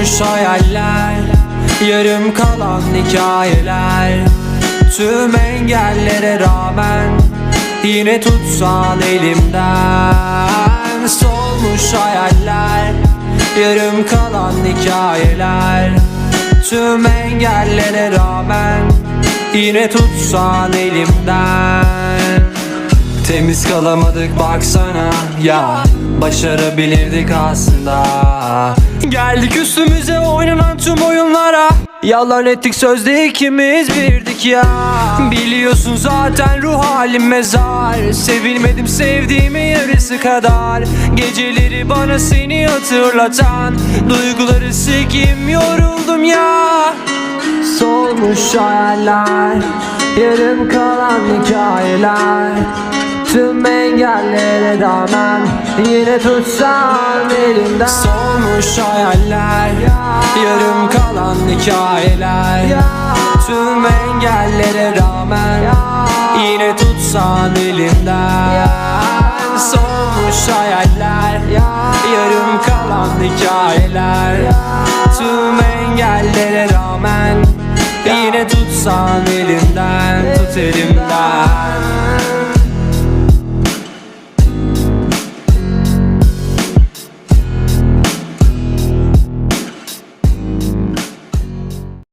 hayaller Yarım kalan hikayeler. Tüm engellere rağmen Yine tutsan elimden. Solmuş hayaller Yarım kalan hikayeler. Tüm engellere rağmen Yine tutsan elimden. Temiz kalamadık baksana ya. Başarabilirdik aslında Geldik üstümüze oynanan tüm oyunlara. Yalan ettik sözde ikimiz birdik ya. Biliyorsun zaten ruh halim mezar. Sevilmedim sevdiğimi yarısı kadar. Geceleri bana seni hatırlatan. Duyguları sikim yoruldum ya. Solmuş hayaller Yarım kalan hikayeler engellere rağmen Yine tutsan elimden. Solmuş hayaller Yarım kalan hikayeler. Tüm engellere rağmen Yine tutsan elimden Solmuş hayaller Yarım kalan hikayeler. Tüm engellere rağmen Yine tutsan elimden Tut elimden